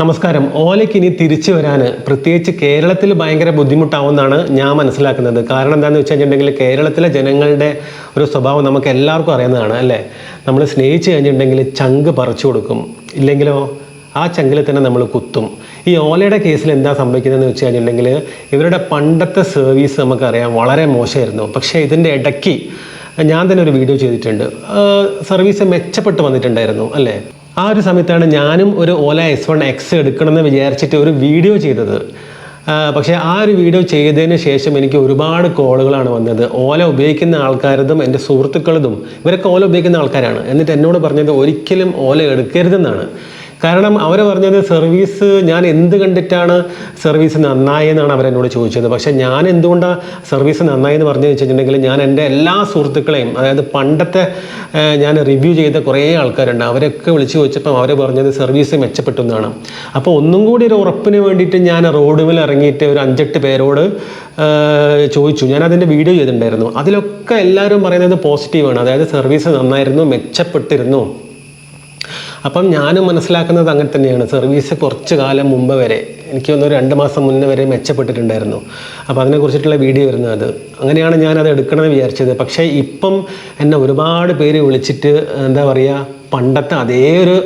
നമസ്കാരം. ഓലയ്ക്ക് ഇനി തിരിച്ചു വരാൻ പ്രത്യേകിച്ച് കേരളത്തിൽ ഭയങ്കര ബുദ്ധിമുട്ടാവുമെന്നാണ് ഞാൻ മനസ്സിലാക്കുന്നത്. കാരണം എന്താണെന്ന് വെച്ച് കഴിഞ്ഞിട്ടുണ്ടെങ്കിൽ കേരളത്തിലെ ജനങ്ങളുടെ ഒരു സ്വഭാവം നമുക്ക് എല്ലാവർക്കും അറിയുന്നതാണ് അല്ലേ? നമ്മൾ സ്നേഹിച്ചു കഴിഞ്ഞിട്ടുണ്ടെങ്കിൽ ചങ്ക് പറിച്ചു കൊടുക്കും. ഇല്ലെങ്കിലോ ആ ചങ്കിൽ തന്നെ നമ്മൾ കുത്തും. ഈ ഓലയുടെ കേസിൽ എന്താ സംഭവിക്കുന്നതെന്ന് വെച്ച് കഴിഞ്ഞിട്ടുണ്ടെങ്കിൽ ഇവരുടെ പണ്ടത്തെ സർവീസ് നമുക്കറിയാം വളരെ മോശമായിരുന്നു. പക്ഷേ ഇതിന്റെ ഇടയ്ക്ക് ഞാൻ തന്നെ ഒരു വീഡിയോ ചെയ്തിട്ടുണ്ട്. സർവീസ് മെച്ചപ്പെട്ട് വന്നിട്ടുണ്ടായിരുന്നു അല്ലേ? ആ ഒരു സമയത്താണ് ഞാനും ഒരു ഓല എസ് വൺ എക്സ് എടുക്കണമെന്ന് വിചാരിച്ചിട്ട് ഒരു വീഡിയോ ചെയ്തത്. പക്ഷേ ആ ഒരു വീഡിയോ ചെയ്തതിന് ശേഷം എനിക്ക് ഒരുപാട് കോളുകളാണ് വന്നത്. ഓല ഉപയോഗിക്കുന്ന ആൾക്കാരതും എന്റെ സുഹൃത്തുക്കളതും ഇവരൊക്കെ ഓല ഉപയോഗിക്കുന്ന ആൾക്കാരാണ്. എന്നിട്ട് എന്നോട് പറഞ്ഞത് ഒരിക്കലും ഓല എടുക്കരുതെന്നാണ്. കാരണം അവർ പറഞ്ഞത് സർവീസ് ഞാൻ എന്ത് കണ്ടിട്ടാണ് സർവീസ് നന്നായി എന്നാണ് അവരെന്നോട് ചോദിച്ചത്. പക്ഷേ ഞാൻ എന്തുകൊണ്ടാണ് സർവീസ് നന്നായി എന്ന് പറഞ്ഞു വെച്ചിട്ടുണ്ടെങ്കിൽ ഞാൻ എന്റെ എല്ലാ സുഹൃത്തുക്കളെയും അതായത് പണ്ടത്തെ ഞാൻ റിവ്യൂ ചെയ്ത കുറേ ആൾക്കാരുണ്ട്. അവരൊക്കെ വിളിച്ചു ചോദിച്ചപ്പോൾ അവർ പറഞ്ഞത് സർവീസ് മെച്ചപ്പെട്ടു എന്നാണ്. അപ്പോൾ ഒന്നും കൂടി ഒരു ഉറപ്പിന് വേണ്ടിയിട്ട് ഞാൻ റോഡുമിൽ ഇറങ്ങിയിട്ട് ഒരു അഞ്ചെട്ട് പേരോട് ചോദിച്ചു. ഞാൻ അതിന്റെ വീഡിയോ ചെയ്തിട്ടുണ്ടായിരുന്നു. അതിലൊക്കെ എല്ലാവരും പറയുന്നത് പോസിറ്റീവാണ് അതായത് സർവീസ് നന്നായിരുന്നു മെച്ചപ്പെട്ടിരുന്നു. അപ്പം ഞാനും മനസ്സിലാക്കുന്നത് അങ്ങനെ തന്നെയാണ്. സർവീസ് കുറച്ച് കാലം മുമ്പ് വരെ എനിക്ക് തോന്നുന്നു രണ്ട് മാസം മുന്നേ വരെ മെച്ചപ്പെട്ടിട്ടുണ്ടായിരുന്നു. അപ്പോൾ അതിനെക്കുറിച്ചിട്ടുള്ള വീഡിയോ വരുന്നത് അങ്ങനെയാണ് ഞാനത് എടുക്കണമെന്ന് വിചാരിച്ചത്. പക്ഷേ ഇപ്പം എന്നെ ഒരുപാട് പേര് വിളിച്ചിട്ട് എന്താ പറയുക പണ്ടത്തെ അതേ ഒരു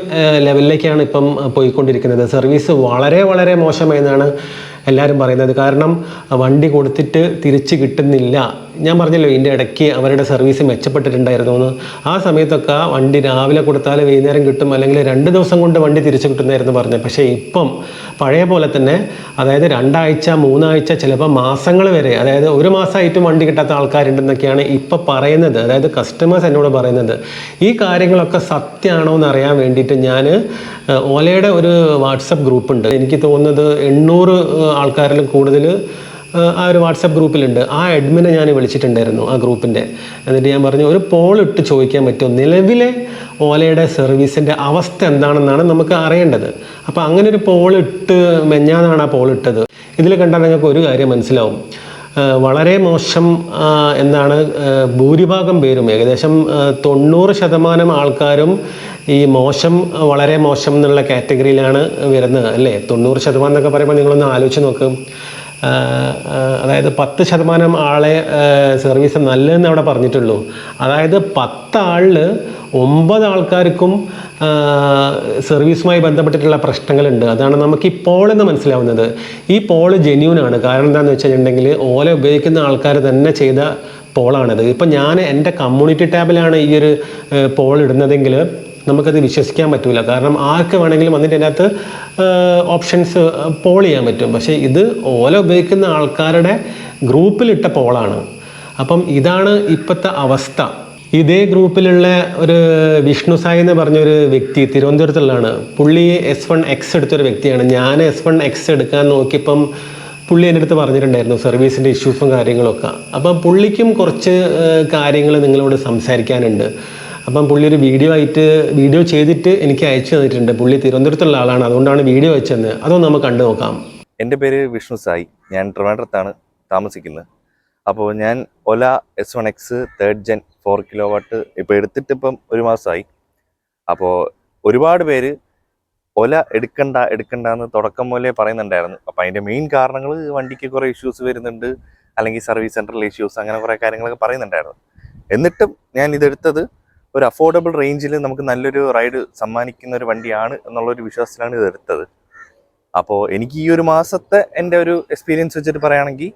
ലെവലിലേക്കാണ് ഇപ്പം പോയിക്കൊണ്ടിരിക്കുന്നത്. സർവീസ് വളരെ വളരെ മോശമായെന്നാണ് എല്ലാവരും പറയുന്നത്. കാരണം വണ്ടി കൊടുത്തിട്ട് തിരിച്ച് കിട്ടുന്നില്ല. ഞാൻ പറഞ്ഞല്ലോ ഇതിന്റെ ഇടയ്ക്ക് അവരുടെ സർവീസ് മെച്ചപ്പെട്ടിട്ടുണ്ടായിരുന്നു ആ സമയത്തൊക്കെ വണ്ടി രാവിലെ കൊടുത്താൽ വൈകുന്നേരം കിട്ടും അല്ലെങ്കിൽ രണ്ട് ദിവസം കൊണ്ട് വണ്ടി തിരിച്ചു കിട്ടുന്നായിരുന്നു പറഞ്ഞത്. പക്ഷേ ഇപ്പം പഴയ പോലെ തന്നെ അതായത് രണ്ടാഴ്ച മൂന്നാഴ്ച ചിലപ്പോൾ മാസങ്ങൾ വരെ അതായത് ഒരു മാസമായിട്ടും വണ്ടി കിട്ടാത്ത ആൾക്കാരുണ്ടെന്നൊക്കെയാണ് ഇപ്പോൾ പറയുന്നത്. അതായത് കസ്റ്റമേഴ്സ് എന്നോട് പറയുന്നത്. ഈ കാര്യങ്ങളൊക്കെ സത്യമാണോ എന്ന് അറിയാൻ വേണ്ടിയിട്ട് ഞാൻ ഓലയുടെ ഒരു വാട്സപ്പ് ഗ്രൂപ്പ് ഉണ്ട്. എനിക്ക് തോന്നുന്നത് എണ്ണൂറ് ആൾക്കാരിലും കൂടുതൽ ആ ഒരു വാട്സപ്പ് ഗ്രൂപ്പിലുണ്ട്. ആ അഡ്മിനെ ഞാൻ വിളിച്ചിട്ടുണ്ടായിരുന്നു ആ ഗ്രൂപ്പിന്റെ. എന്നിട്ട് ഞാൻ പറഞ്ഞു ഒരു പോൾ ഇട്ട് ചോദിക്കാൻ പറ്റുമോ? നിലവിലെ ഓലയുടെ സർവീസിന്റെ അവസ്ഥ എന്താണെന്നാണ് നമുക്ക് അറിയേണ്ടത്. അപ്പോൾ അങ്ങനെ ഒരു പോൾ ഇട്ട് മെഞ്ഞാന്നാണ് ആ പോൾ ഇട്ടത്. ഇതിൽ കണ്ടാൽ നിങ്ങൾക്ക് ഒരു കാര്യം മനസ്സിലാവും. വളരെ മോശം എന്നാണ് ഭൂരിഭാഗം പേരും ഏകദേശം തൊണ്ണൂറ് ശതമാനം ആൾക്കാരും ഈ മോശം വളരെ മോശം എന്നുള്ള കാറ്റഗറിയിലാണ് വരുന്നത് അല്ലേ? തൊണ്ണൂറ് ശതമാനം എന്നൊക്കെ പറയുമ്പോൾ നിങ്ങളൊന്ന് ആലോചിച്ച് നോക്ക്. അതായത് പത്ത് ശതമാനം ആളെ സർവീസ് നല്ലതെന്ന് അവിടെ പറഞ്ഞിട്ടുള്ളൂ. അതായത് പത്താളിൽ ഒമ്പത് ആൾക്കാർക്കും സർവീസുമായി ബന്ധപ്പെട്ടിട്ടുള്ള പ്രശ്നങ്ങളുണ്ട്. അതാണ് നമുക്ക് ഈ പോളെന്ന് മനസ്സിലാവുന്നത്. ഈ പോൾ ജെന്യൂൻ ആണ്. കാരണം എന്താണെന്ന് വെച്ചിട്ടുണ്ടെങ്കിൽ ഓല ഉപയോഗിക്കുന്ന ആൾക്കാർ തന്നെ ചെയ്ത പോളാണിത് ഇപ്പം ഞാൻ എന്റെ കമ്മ്യൂണിറ്റി ടാബിലാണ് ഈ ഒരു പോൾ ഇടുന്നതെങ്കിൽ നമുക്കത് വിശ്വസിക്കാൻ പറ്റില്ല കാരണം ആർക്ക് വേണമെങ്കിലും വന്നിട്ട് അതിനകത്ത് ഓപ്ഷൻസ് പോൾ ചെയ്യാൻ പറ്റും. പക്ഷേ ഇത് ഓല ഉപയോഗിക്കുന്ന ആൾക്കാരുടെ ഗ്രൂപ്പിലിട്ട പോളാണ് അപ്പം ഇതാണ് ഇപ്പോഴത്തെ അവസ്ഥ. ഇതേ ഗ്രൂപ്പിലുള്ള ഒരു വിഷ്ണു സായി എന്ന് പറഞ്ഞൊരു വ്യക്തി തിരുവനന്തപുരത്തുള്ളതാണ്. പുള്ളി എസ് വൺ എക്സ് എടുത്തൊരു വ്യക്തിയാണ്. ഞാൻ എസ് വൺ എക്സ് എടുക്കാൻ നോക്കിയപ്പം പുള്ളി എന്റെ അടുത്ത് പറഞ്ഞിട്ടുണ്ടായിരുന്നു സർവീസിന്റെ ഇഷ്യൂസും കാര്യങ്ങളൊക്കെ. അപ്പം പുള്ളിക്കും കുറച്ച് കാര്യങ്ങൾ നിങ്ങളോട് സംസാരിക്കാനുണ്ട്. അപ്പം പുള്ളി ഒരു വീഡിയോ ആയിട്ട് വീഡിയോ ചെയ്തിട്ട് എനിക്ക് അയച്ചു തന്നിട്ടുണ്ട്. പുള്ളി തിരുവനന്തപുരത്തുള്ള ആളാണ്. അതുകൊണ്ടാണ് വീഡിയോ അയച്ചത് അതൊന്ന് നമുക്ക് കണ്ടു നോക്കാം. എന്റെ പേര് വിഷ്ണു സായി. ഞാൻ ട്രിവാൻഡ്രത്താണ് താമസിക്കുന്നത്. അപ്പോൾ ഞാൻ Ola S one X third gen four kilowatt ഇപ്പോൾ എടുത്തിട്ട് ഇപ്പം ഒരു മാസമായി. അപ്പോൾ ഒരുപാട് പേര് ഒല എടുക്കണ്ട എടുക്കണ്ട എന്ന് തുടക്കം മുതലേ പറയുന്നുണ്ടായിരുന്നു. അപ്പോൾ അതിന്റെ മെയിൻ കാരണങ്ങൾ വണ്ടിക്ക് കുറേ ഇഷ്യൂസ് വരുന്നുണ്ട്. അല്ലെങ്കിൽ സർവീസ് സെന്ററിലെ ഇഷ്യൂസ് അങ്ങനെ കുറേ കാര്യങ്ങളൊക്കെ പറയുന്നുണ്ടായിരുന്നു. എന്നിട്ടും ഞാൻ ഇതെടുത്തത് ഒരു അഫോർഡബിൾ റേഞ്ചിൽ നമുക്ക് നല്ലൊരു റൈഡ് സമ്മാനിക്കുന്ന ഒരു വണ്ടിയാണ് എന്നുള്ളൊരു വിശ്വാസത്തിലാണ് ഇത് എടുത്തത്. അപ്പോൾ എനിക്ക് ഈ ഒരു മാസത്തെ എന്റെ ഒരു എക്സ്പീരിയൻസ് വെച്ചിട്ട് പറയുകയാണെങ്കിൽ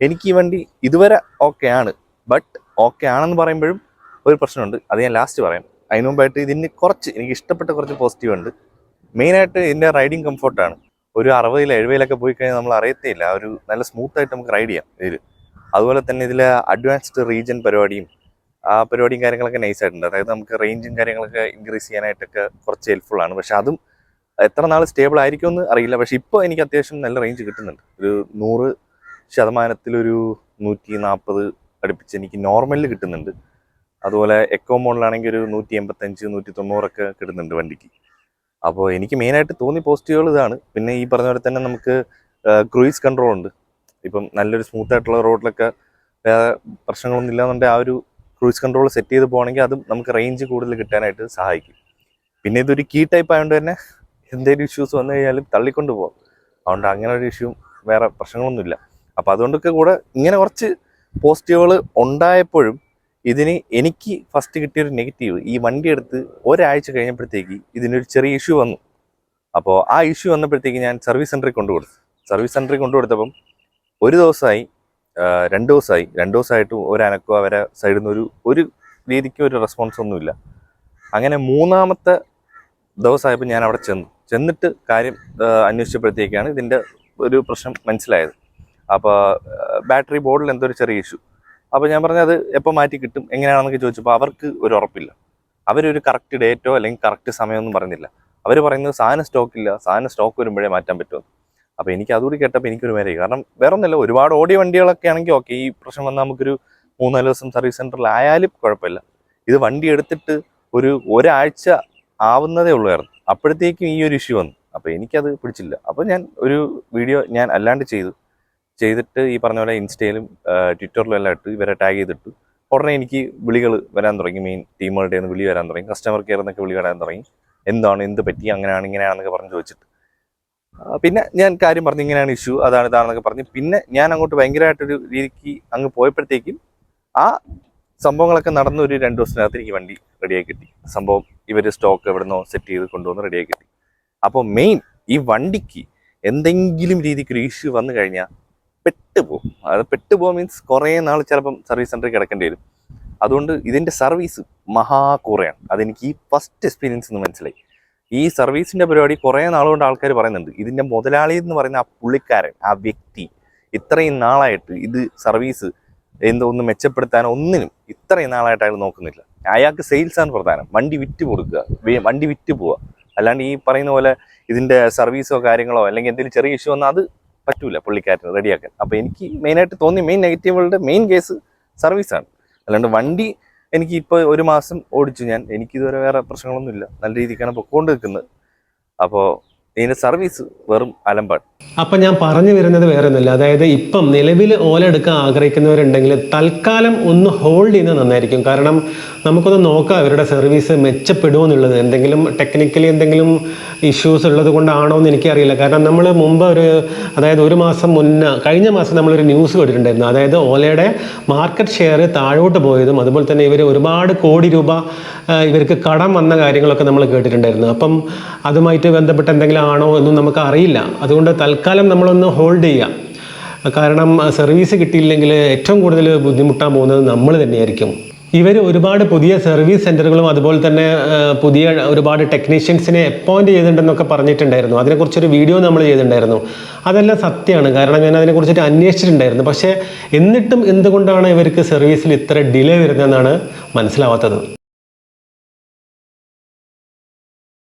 എനിക്ക് ഈ വണ്ടി ഇതുവരെ ഓക്കെ ആണ്. ബട്ട് ഓക്കെ ആണെന്ന് പറയുമ്പോഴും ഒരു പ്രശ്നമുണ്ട്. അത് ഞാൻ ലാസ്റ്റ് പറയാം. അതിന് മുമ്പായിട്ട് ഇതിന് കുറച്ച് എനിക്ക് ഇഷ്ടപ്പെട്ട കുറച്ച് പോസിറ്റീവ് ഉണ്ട്. മെയിനായിട്ട് ഇതിന്റെ റൈഡിങ് കംഫർട്ടാണ് ഒരു അറുപതിൽ എഴുപതിലൊക്കെ പോയി കഴിഞ്ഞാൽ നമ്മൾ അറിയത്തേയില്ല. ഒരു നല്ല സ്മൂത്തായിട്ട് നമുക്ക് റൈഡ് ചെയ്യാം ഇതിൽ അതുപോലെ തന്നെ ഇതിൽ അഡ്വാൻസ്ഡ് റീജൻ പരിപാടിയും ആ പരിപാടിയും കാര്യങ്ങളൊക്കെ നൈസ് ആയിട്ടുണ്ട്. അതായത് നമുക്ക് റേഞ്ചും കാര്യങ്ങളൊക്കെ ഇൻക്രീസ് ചെയ്യാനായിട്ടൊക്കെ കുറച്ച് ഹെൽപ്ഫുൾ ആണ്. പക്ഷെ അതും എത്ര നാൾ സ്റ്റേബിൾ ആയിരിക്കും എന്ന് അറിയില്ല. പക്ഷെ ഇപ്പോൾ എനിക്ക് അത്യാവശ്യം നല്ല റേഞ്ച് കിട്ടുന്നുണ്ട്. ഒരു നൂറ് ശതമാനത്തിലൊരു നൂറ്റി നാൽപ്പത് അടുപ്പിച്ച് എനിക്ക് നോർമലിൽ കിട്ടുന്നുണ്ട്. അതുപോലെ എക്കോ മോഡിലാണെങ്കിൽ ഒരു നൂറ്റി എൺപത്തഞ്ച് നൂറ്റി തൊണ്ണൂറൊക്കെ കിട്ടുന്നുണ്ട് വണ്ടിക്ക്. അപ്പോൾ എനിക്ക് മെയിനായിട്ട് തോന്നി പോസിറ്റീവുകൾ ഇതാണ്. പിന്നെ ഈ പറഞ്ഞ പോലെ തന്നെ നമുക്ക് ക്രൂയിസ് കൺട്രോൾ ഉണ്ട്. ഇപ്പം നല്ലൊരു സ്മൂത്ത് ആയിട്ടുള്ള റോഡിലൊക്കെ വേറെ പ്രശ്നങ്ങളൊന്നും ഇല്ലാന്നുണ്ടെങ്കിൽ ആ ഒരു ക്രൂയിസ് കൺട്രോൾ സെറ്റ് ചെയ്ത് പോകണമെങ്കിൽ അതും നമുക്ക് റേഞ്ച് കൂടുതൽ കിട്ടാനായിട്ട് സഹായിക്കും. പിന്നെ ഇതൊരു കീ ടൈപ്പ് ആയതുകൊണ്ട് തന്നെ എന്തെങ്കിലും ഇഷ്യൂസ് വന്നു കഴിഞ്ഞാലും തള്ളിക്കൊണ്ട് പോകാം അതുകൊണ്ട് അങ്ങനെ ഒരു ഇഷ്യൂ വേറെ പ്രശ്നങ്ങളൊന്നുമില്ല. അപ്പോൾ അതുകൊണ്ടൊക്കെ കൂടെ ഇങ്ങനെ കുറച്ച് പോസിറ്റീവുകൾ ഉണ്ടായപ്പോഴും ഇതിന് എനിക്ക് ഫസ്റ്റ് കിട്ടിയൊരു നെഗറ്റീവ് ഈ വണ്ടി എടുത്ത് ഒരാഴ്ച കഴിഞ്ഞപ്പോഴത്തേക്ക് ഇതിനൊരു ചെറിയ ഇഷ്യൂ വന്നു. അപ്പോൾ ആ ഇഷ്യൂ വന്നപ്പോഴത്തേക്ക് ഞാൻ സർവീസ് സെന്ററിൽ കൊണ്ടുകൊടുത്തു. സർവീസ് സെന്ററിൽ കൊണ്ടുകൊടുത്തപ്പം ഒരു ദിവസമായി രണ്ട് ദിവസമായി രണ്ട് ദിവസമായിട്ടും ഒരനക്കോ അവരെ സൈഡിൽ നിന്ന് ഒരു ഒരു രീതിക്ക് ഒരു റെസ്പോൺസ് ഒന്നുമില്ല. അങ്ങനെ മൂന്നാമത്തെ ദിവസമായപ്പോൾ ഞാൻ അവിടെ ചെന്നു. ചെന്നിട്ട് കാര്യം അന്വേഷിച്ചപ്പോഴത്തേക്കാണ് ഇതിന്റെ ഒരു പ്രശ്നം മനസ്സിലായത്. അപ്പോൾ ബാറ്ററി ബോർഡിൽ എന്തോ ഒരു ചെറിയ ഇഷ്യൂ അപ്പോൾ ഞാൻ പറഞ്ഞത് എപ്പോൾ മാറ്റി കിട്ടും? എങ്ങനെയാണെന്നൊക്കെ ചോദിച്ചപ്പോൾ അവർക്ക് ഒരു ഉറപ്പില്ല. അവരൊരു കറക്റ്റ് ഡേറ്റോ അല്ലെങ്കിൽ കറക്റ്റ് സമയമൊന്നും പറഞ്ഞില്ല. അവർ പറയുന്നത് സാധനം സ്റ്റോക്കില്ല സാധനം സ്റ്റോക്ക് വരുമ്പോഴേ മാറ്റാൻ പറ്റുമെന്ന് അപ്പോൾ എനിക്ക് അതുകൂടി കേട്ടപ്പോൾ എനിക്കൊരു മേരെ കാരണം വേറെ ഒന്നുമില്ല ഒരുപാട് ഓടിയ വണ്ടികളൊക്കെ ആണെങ്കിൽ ഓക്കെ ഈ പ്രശ്നം വന്നാൽ നമുക്കൊരു മൂന്നാൽ ദിവസം സർവീസ് സെന്ററിൽ ആയാലും കുഴപ്പമില്ല. ഇത് വണ്ടി എടുത്തിട്ട് ഒരു ഒരാഴ്ച ആവുന്നതേ ഉള്ളായിരുന്നു. അപ്പോഴത്തേക്കും ഈ ഒരു ഇഷ്യൂ വന്നു. അപ്പോൾ എനിക്കത് പിടിച്ചില്ല. അപ്പോൾ ഞാൻ ഒരു വീഡിയോ ഞാൻ അല്ലാണ്ട് ചെയ്തു. ചെയ്തിട്ട് ഈ പറഞ്ഞ പോലെ ഇൻസ്റ്റയിലും ട്വിറ്ററിലും എല്ലാം ഇട്ട് ഇവരെ ടാഗ് ചെയ്തിട്ട്. ഉടനെ എനിക്ക് വിളികൾ വരാൻ തുടങ്ങി. മെയിൻ ടീമുകളുടെ നിന്ന് വിളി വരാൻ തുടങ്ങി. കസ്റ്റമർ കെയർ എന്നൊക്കെ വിളി വരാൻ തുടങ്ങി. എന്താണ് എന്ത് പറ്റി? അങ്ങനെയാണ് ഇങ്ങനെയാണെന്നൊക്കെ പറഞ്ഞ് ചോദിച്ചിട്ട്. പിന്നെ ഞാൻ കാര്യം പറഞ്ഞു ഇങ്ങനെയാണ് ഇഷ്യൂ അതാണ് ഇതാണെന്നൊക്കെ പറഞ്ഞ്. പിന്നെ ഞാൻ അങ്ങോട്ട് ഭയങ്കരമായിട്ടൊരു രീതിക്ക് അങ്ങ് പോയപ്പോഴത്തേക്കും ആ സംഭവങ്ങളൊക്കെ നടന്ന ഒരു രണ്ട് ദിവസത്തിനകത്ത് എനിക്ക് വണ്ടി റെഡിയായി കിട്ടി. സംഭവം ഇവർ സ്റ്റോക്ക് എവിടുന്നോ സെറ്റ് ചെയ്ത് കൊണ്ടുവന്ന് റെഡിയായി കിട്ടി. അപ്പോൾ മെയിൻ ഈ വണ്ടിക്ക് എന്തെങ്കിലും രീതിക്ക് ഒരു ഇഷ്യൂ വന്നു കഴിഞ്ഞാൽ പെട്ടുപോകും അത് പെട്ടുപോകും മീൻസ് കുറേ നാൾ ചിലപ്പം സർവീസ് സെന്ററിൽ കിടക്കേണ്ടി വരും. അതുകൊണ്ട് ഇതിന്റെ സർവീസ് മഹാ കുറയാണ്. അതെനിക്ക് ഈ ഫസ്റ്റ് എക്സ്പീരിയൻസ് എന്ന് മനസ്സിലായി. ഈ സർവീസിന്റെ പരിപാടി കുറേ നാളുകൊണ്ട് ആൾക്കാർ പറയുന്നുണ്ട്. ഇതിന്റെ മുതലാളി എന്ന് പറയുന്ന ആ പുള്ളിക്കാരൻ ആ വ്യക്തി ഇത്രയും നാളായിട്ട് ഇത് സർവീസ് എന്തോ ഒന്ന് മെച്ചപ്പെടുത്താനോ ഒന്നിനും ഇത്രയും നാളായിട്ട് അയാൾ നോക്കുന്നില്ല. അയാൾക്ക് സെയിൽസ് ആണ് പ്രധാനം. വണ്ടി വിറ്റ് കൊടുക്കുക വണ്ടി വിറ്റ് പോവുക. അല്ലാണ്ട് ഈ പറയുന്ന പോലെ ഇതിന്റെ സർവീസോ കാര്യങ്ങളോ അല്ലെങ്കിൽ എന്തെങ്കിലും ചെറിയ ഇഷ്യൂ വന്നാൽ അത് പറ്റൂല പുള്ളിക്കാരന് റെഡിയാക്കാൻ അപ്പോൾ എനിക്ക് മെയിനായിട്ട് തോന്നി മെയിൻ നെഗറ്റീവുകളുടെ മെയിൻ കേസ് സർവീസാണ് അല്ലാണ്ട് വണ്ടി എനിക്ക് ഇപ്പോൾ ഒരു മാസം ഓടിച്ചു ഞാൻ. എനിക്കിതുവരെ വേറെ പ്രശ്നങ്ങളൊന്നുമില്ല. നല്ല രീതിക്കാണ് പൊക്കോണ്ട് നിൽക്കുന്നത് അപ്പോൾ ഇതിന്റെ സർവീസ് വെറും അലമ്പാണ്. അപ്പം ഞാൻ പറഞ്ഞു വരുന്നത് വേറെ ഒന്നുമില്ല അതായത് ഇപ്പം നിലവിൽ ഓല എടുക്കാൻ ആഗ്രഹിക്കുന്നവരുണ്ടെങ്കിൽ തൽക്കാലം ഒന്ന് ഹോൾഡ് ചെയ്യുന്നത് നന്നായിരിക്കും. കാരണം നമുക്കൊന്ന് നോക്കാം അവരുടെ സർവീസ് മെച്ചപ്പെടുമോ എന്നുള്ളത്. എന്തെങ്കിലും ടെക്നിക്കലി എന്തെങ്കിലും ഇഷ്യൂസ് ഉള്ളത് കൊണ്ടാണോ എന്ന് എനിക്കറിയില്ല. കാരണം നമ്മൾ മുമ്പ് ഒരു അതായത് ഒരു മാസം മുന്നേ കഴിഞ്ഞ മാസം നമ്മളൊരു ന്യൂസ് കേട്ടിട്ടുണ്ടായിരുന്നു. അതായത് ഓലയുടെ മാർക്കറ്റ് ഷെയർ താഴോട്ട് പോയതും അതുപോലെ തന്നെ ഇവർ ഒരുപാട് കോടി രൂപ ഇവർക്ക് കടം വന്ന കാര്യങ്ങളൊക്കെ നമ്മൾ കേട്ടിട്ടുണ്ടായിരുന്നു. അപ്പം അതുമായിട്ട് ബന്ധപ്പെട്ട് എന്തെങ്കിലും ആണോ എന്നും നമുക്ക് അറിയില്ല. അതുകൊണ്ട് തൽക്കാലം നമ്മളൊന്ന് ഹോൾഡ് ചെയ്യാം. കാരണം സർവീസ് കിട്ടിയില്ലെങ്കിൽ ഏറ്റവും കൂടുതൽ ബുദ്ധിമുട്ടാൻ പോകുന്നത് നമ്മൾ തന്നെയായിരിക്കും. ഇവർ ഒരുപാട് പുതിയ സർവീസ് സെന്ററുകളും അതുപോലെ തന്നെ പുതിയ ഒരുപാട് ടെക്നീഷ്യൻസിനെ അപ്പോയിന്റ് ചെയ്തിട്ടുണ്ടെന്നൊക്കെ പറഞ്ഞിട്ടുണ്ടായിരുന്നു. അതിനെക്കുറിച്ചൊരു വീഡിയോ നമ്മൾ ചെയ്തിട്ടുണ്ടായിരുന്നു. അതെല്ലാം സത്യമാണ്. കാരണം ഞാൻ അതിനെക്കുറിച്ചിട്ട് അന്വേഷിച്ചിട്ടുണ്ടായിരുന്നു. പക്ഷേ എന്നിട്ടും എന്തുകൊണ്ടാണ് ഇവർക്ക് സർവീസിൽ ഇത്ര ഡിലേ വരുന്നതെന്നാണ് മനസ്സിലാവാത്തത്.